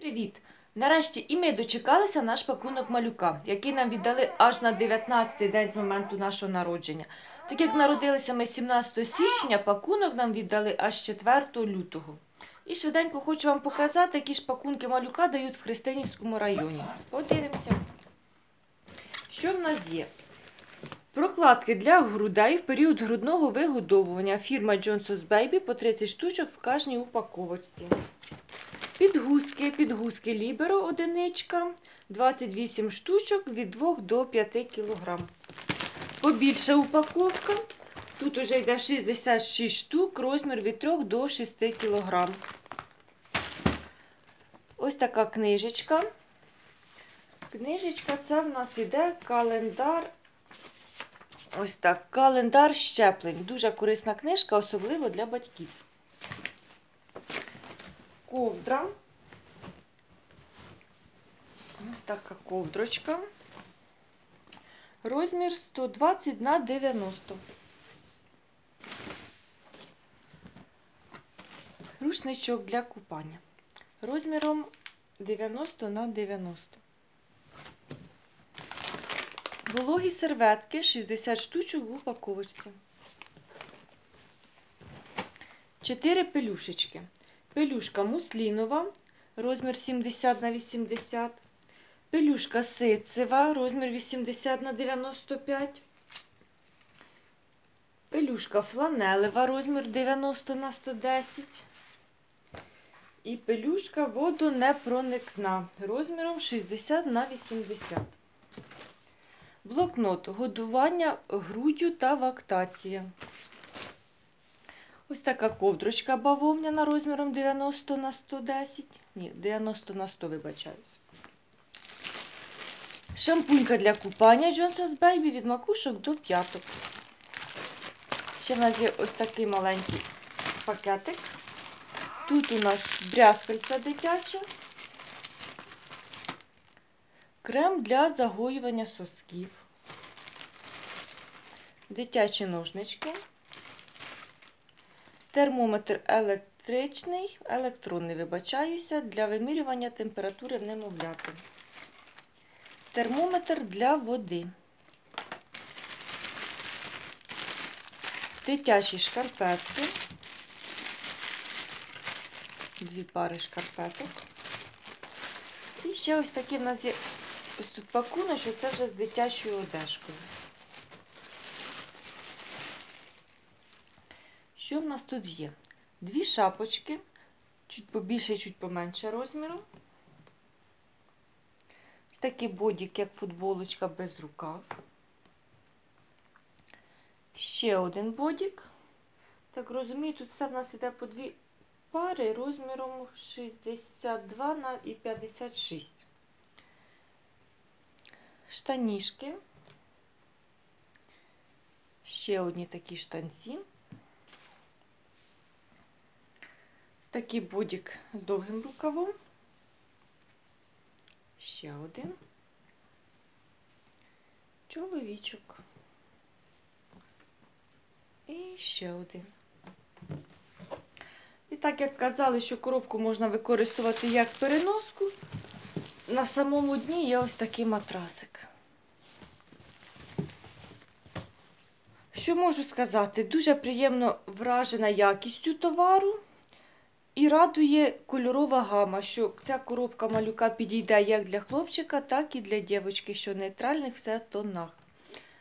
Привіт! Нарешті і ми дочекалися наш пакунок малюка, який нам віддали аж на 19-й день з моменту нашого народження. Так як народилися ми 17 січня, пакунок нам віддали аж 4 лютого. І швиденько хочу вам показати, які ж пакунки малюка дають в Христинівському районі. Подивимося, що в нас є. Прокладки для грудей в період грудного вигодовування фірма Johnson's Baby по 30 штучок в кожній упаковочці. Підгузки, підгузки Libero одиничка, 28 штучок від 2 до 5 кг. Побільша упаковка. Тут уже йде 66 штук, розмір від 3 до 6 кг. Ось така книжечка. Книжечка це в нас іде календар. Ось так, календар щеплень. Дуже корисна книжка, особливо для батьків. Ковдра. Ось така ковдрочка. Розмір 120 на 90. Рушничок для купання. Розміром 90 на 90. Вологі серветки 60 штучок в упаковочці. 4 пелюшечки. Пелюшка муслінова, розмір 70 на 80. Пелюшка ситцева, розмір 80 на 95. Пелюшка фланелева, розмір 90 на 110. І пелюшка водонепроникна, розміром 60 на 80. Блокнот годування груддю та лактація. Ось така ковдрочка бавовняна розміром 90 на 110. Ні, 90 на 100, вибачаюсь. Шампунька для купання Johnson's Baby від макушок до п'яток. Ще в нас є ось такий маленький пакетик. Тут у нас брязкальця дитяча. Крем для загоювання сосків. Дитячі ножнички. Термометр електричний, електронний, вибачаюся, для вимірювання температури в немовляти. Термометр для води. Дитячі шкарпетки. Дві пари шкарпеток. І ще ось такі в нас є ось тут пакуночок, це вже з дитячою одежкою. Що в нас тут є? Дві шапочки, чуть побільше і чуть поменше розміру. Такий бодік, як футболочка без рукав. Ще один бодік. Так розумію, тут все в нас йде по дві пари розміром 62 на і 56. Штанішки. Ще одні такі штанці. Такий бодік з довгим рукавом. Ще один. Чоловічок. І ще один. І так як казали, що коробку можна використовувати як переноску, на самому дні є ось такий матрасик. Що можу сказати? Дуже приємно вражена якістю товару. І радує кольорова гама, що ця коробка малюка підійде як для хлопчика, так і для дівчинки, що нейтральних все тонах.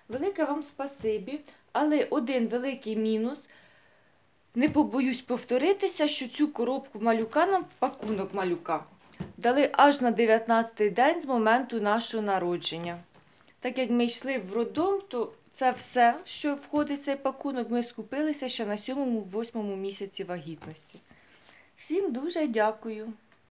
Велике вам спасибі, але один великий мінус. Не побоюсь повторитися, що цю коробку малюка нам пакунок малюка дали аж на 19-й день з моменту нашого народження. Так як ми йшли в роддом, то це все, що входить в цей пакунок, ми скупилися ще на 7-8 місяці вагітності. Всім дуже дякую.